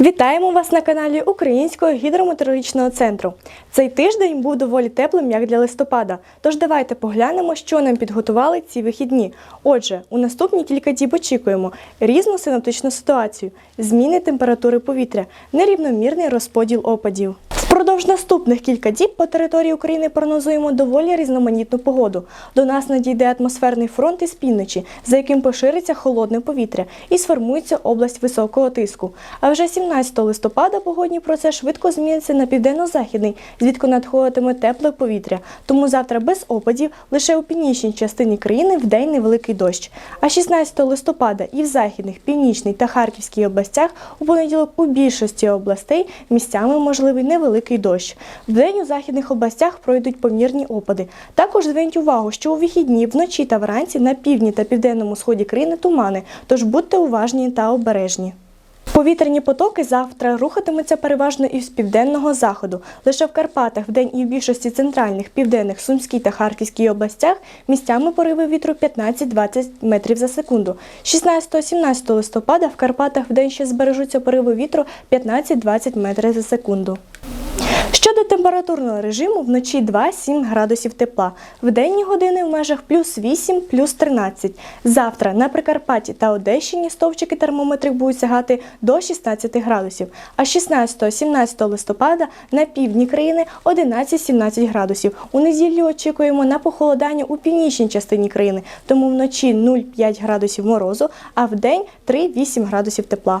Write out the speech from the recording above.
Вітаємо вас на каналі Українського гідрометеорологічного центру. Цей тиждень був доволі теплим, як для листопада. Тож давайте поглянемо, що нам підготували ці вихідні. Отже, у наступні кілька діб очікуємо різну синоптичну ситуацію, зміни температури повітря, нерівномірний розподіл опадів. Впродовж наступних кілька діб по території України прогнозуємо доволі різноманітну погоду. До нас надійде атмосферний фронт із півночі, за яким пошириться холодне повітря і сформується область високого тиску. А вже 17 листопада погодній процес швидко зміниться на південно-західний, звідки надходитиме тепле повітря. Тому завтра без опадів лише у північній частині країни вдень невеликий дощ. А 16 листопада і в західних, північній та Харківській областях у понеділок у більшості областей місцями можливий невеликий дощ. Вдень у західних областях пройдуть помірні опади. Також зверніть увагу, що у вихідні вночі та вранці на півдні та південному сході країни тумани, тож будьте уважні та обережні. Повітряні потоки завтра рухатимуться переважно із південного заходу. Лише в Карпатах вдень і в більшості центральних, південних, Сумській та Харківській областях місцями пориви вітру 15-20 метрів за секунду. 16-17 листопада в Карпатах вдень ще збережуться пориви вітру 15-20 метрів за секунду. Щодо температурного режиму, вночі 2-7 градусів тепла, в денні години в межах плюс 8, плюс 13. Завтра на Прикарпатті та Одещині стовпчики термометрів будуть сягати до 16 градусів, а 16-17 листопада на півдні країни 11-17 градусів. У неділю очікуємо на похолодання у північній частині країни, тому вночі 0,5 градусів морозу, а в день 3-8 градусів тепла.